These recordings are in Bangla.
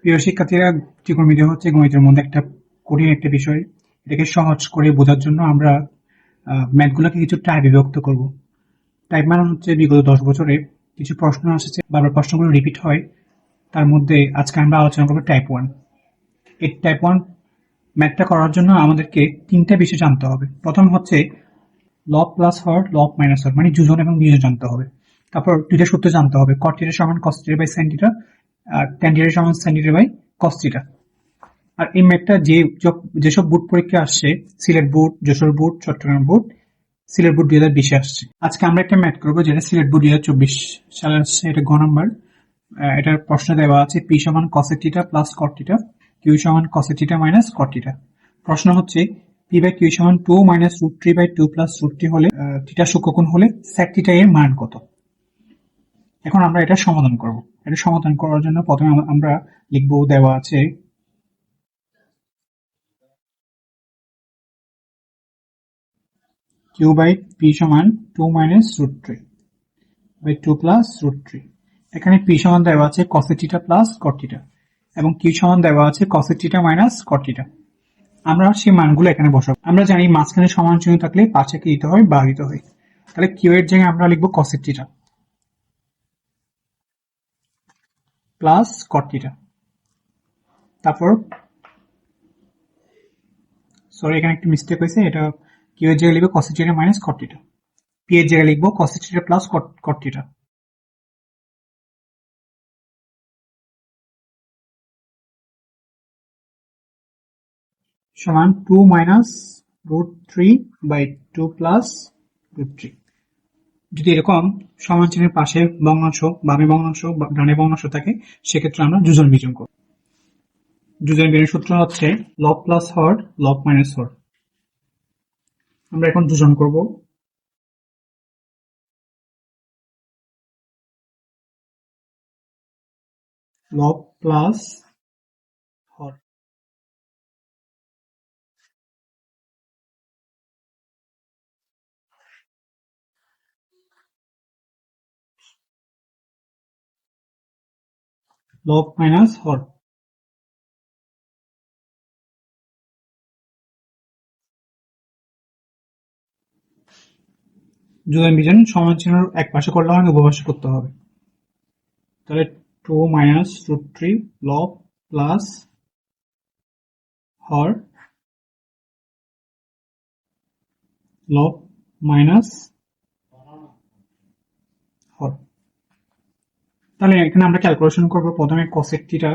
প্রিয় শিক্ষার্থীরা, ত্রিকোণমিতি হচ্ছে গণিতের মধ্যে একটা কঠিন একটা বিষয়। এটাকে সহজ করে বোঝার জন্য আমরা ম্যাথগুলোকে কিছু টাইপ বিভক্ত করব। টাইপ মানে হচ্ছে বিগত দশ বছরে কিছু প্রশ্ন এসেছে বারবার প্রশ্নগুলো রিপিট হয়। তার মধ্যে আজকে আমরা আলোচনা করব টাইপ ওয়ান। এই টাইপ ওয়ান ম্যাথটা করার জন্য আমাদেরকে তিনটা বিষয় জানতে হবে। প্রথম হচ্ছে লব প্লাস হর লব মাইনাস হর মানে যোজন এবং বিয়োজন জানতে হবে। তারপর দুইটা সূত্র জানতে হবে। কট সমান cos theta by sine theta R tan theta by cos আর এই ম্যাথটা যে যেসব বোর্ড পরীক্ষা আসছে, Sylhet board Jessore board Chittagong board Sylhet board দুই হাজার বিশে আসছে। আজকে আমরা একটা ম্যাথ করব যেটা সিলেট বোর্ড দুই হাজার চব্বিশ সালে আসছে, এটা গ নাম্বার। এটার প্রশ্ন দেওয়া আছে, পি সমান cosec theta plus cot theta Q সমান cosec theta minus cot theta প্রশ্ন হচ্ছে, পি বাই কিউ সমান two minus root three by two plus root three হলে থিটা সূক্ষ্মকোণ হলে স্যাক থিটা এর মান কত? এখন আমরা এটা সমাধান করব। এটা সমাধান করার জন্য প্রথমে আমরা লিখব দেওয়া আছে কিউ বাই পি সমান two minus root three by two plus root three এখানে পি সমান দেওয়া আছে কসেটিটা প্লাস কটিটা এবং কিউ সমান দেওয়া আছে কসেটিটা মাইনাস কটিটা আমরা সেই মানগুলো এখানে বসাবো। আমরা জানি মাঝখানে সমান চিহ্ন থাকলে পাশে কি দিতে হয় বা দিতে হয়। তাহলে কিউ এর জায়গায় আমরা লিখব কসেটিটা প্লাস কটিটা তারপর সরি এখানে একটু মিস্টেক হয়েছে, এটা কিউ এর জায়গায় লিখব কসেটিটা মাইনাস কটিটা পি এর জায়গায় লিখব cosec theta plus cot theta সমান two minus root three by two plus root three যদি এরকম সমান চিহ্নের পাশে ভগ্নাংশ, বামে ভগ্নাংশ বা ডানে ভগ্নাংশ থাকে, সেক্ষেত্রে আমরা যোজন বিজন করব। যোজন বিজনের সূত্র হচ্ছে লব প্লাস হর লব মাইনাস হর। আমরা এখন যোজন করব। লব প্লাস লব মাইনাস হর যোজন বিজন সমান এক পাশে করলে হয় করতে হবে। তাহলে টু মাইনাস রুট থ্রি লব প্লাস হর লব মাইনাস হর তাহলে এখানে আমরা ক্যালকুলেশন করব প্রথমে cosec theta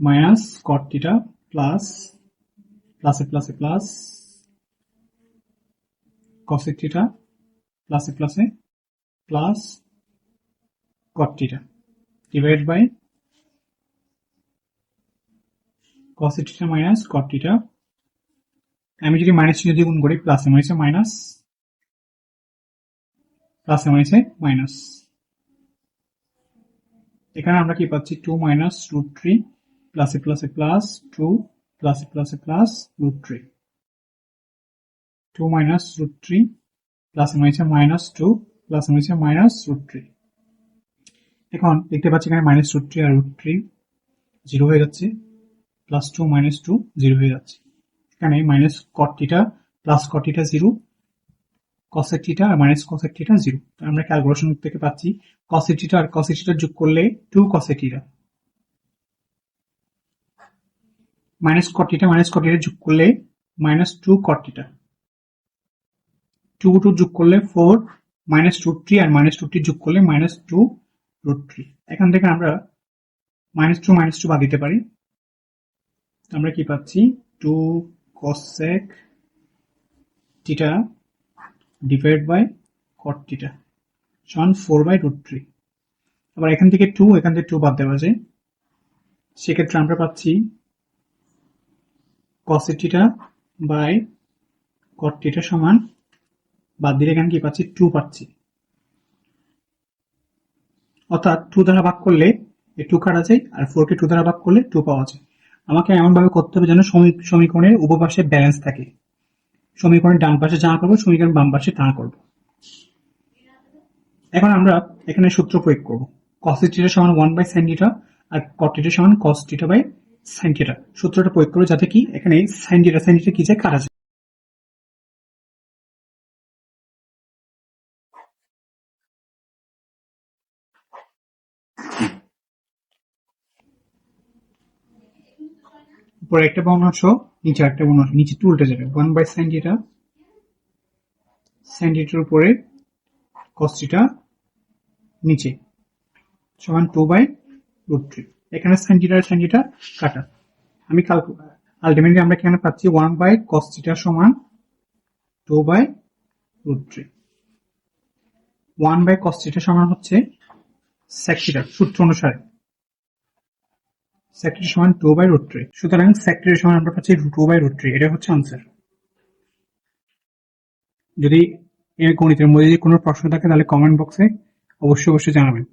minus cot theta plus প্লাসে প্লাসে প্লাস cosec থিটা প্লাসে প্লাসে plus cot theta divide by cosec theta minus cot theta আমি যদি মাইনাস চিহ্ন দিয়ে গুণ করি প্লাসে মাইনাসে মাইনাস প্লাসে মাইনাসে মাইনাস এখানে আমরা কি পাচ্ছি? টু মাইনাস রুট থ্রি প্লাসে প্লাসে প্লাস টু প্লাসে প্লাসে plus root three two minus root three প্লাসে মাইনাসে মাইনাস টু প্লাসে মাইনাসে মাইনাস রুট থ্রি এখন দেখতে পাচ্ছি এখানে মাইনাস রুট থ্রি আর রুট থ্রি জিরো হয়ে যাচ্ছে plus two minus two zero হয়ে যাচ্ছে। এখানে minus cot theta plus cot theta zero cosec theta আর মাইনাস cosec থিটা জিরো আমরা ক্যালকুলেশন থেকে পাচ্ছি cosec থিটা আর cosec থিটা যোগ করলে two cosec theta minus theta minus theta যোগ করলে minus two theta two two যোগ করলে ফোর মাইনাস রুট থ্রি আর মাইনাস টু যোগ করলে মাইনাস টু রুট থ্রি এখান থেকে আমরা মাইনাস টু মাইনাস টু বাদ দিতে পারি। আমরা কি পাচ্ছি? Two cosec theta divide by cot theta সমান ফোর বাই রুট থ্রি আবার এখান থেকে টু এখান থেকে টু বাদ দেওয়া যায় সেক্ষেত্রে আমরা পাচ্ছি থিটা বাই থিটা সমান, বাদ দিলে এখানে কি পাচ্ছি? টু পাচ্ছি। অর্থাৎ টু দ্বারা ভাগ করলে এই টু কাটা যায় আর ফোর কে টু দ্বারা ভাগ করলে টু পাওয়া যায়। আমাকে এমন ভাবে করতে হবে যেন সমী- সমীকরণের উপপাশে ব্যালেন্স থাকে। সমীকরণের ডান পাশে যা করব সমীকরণ বাম পাশে তা করব। এখন আমরা এখানে সূত্র প্রয়োগ করব। থিটা সমান ওয়ান বাই সাইন আর থিটা সমান cos থিটা বাই সাইন সূত্রটা প্রয়োগ করব যাতে কি এখানে সাইন থিটা সাইন কি যায় কাটা যায়। উপরে একটা ভগ্নাংশ নিচে একটা ভগ্নাংশ নিচে উল্টে যাবে one by sine theta sine থিটার উপরে থিটা নিচে, সমান টু বাই রুট থ্রি এখানে সাইন থিটা সাইন থিটা কাটা। আমি কাল আলটিমেটলি আমরা এখানে পাচ্ছি ওয়ান বাই থিটা সমান two by root three one by theta সমান হচ্ছে থিটা সূত্র অনুসারে। Sec থিটা সমান টু বাই রুট থ্রি সুতরাং sec থিটা সমান আমরা পাচ্ছি টু বাই রুট থ্রি এটা হচ্ছে আনসার যদি এই গণিতের মধ্যে যদি কোনো প্রশ্ন থাকে, তাহলে কমেন্ট বক্সে অবশ্যই অবশ্যই জানাবেন।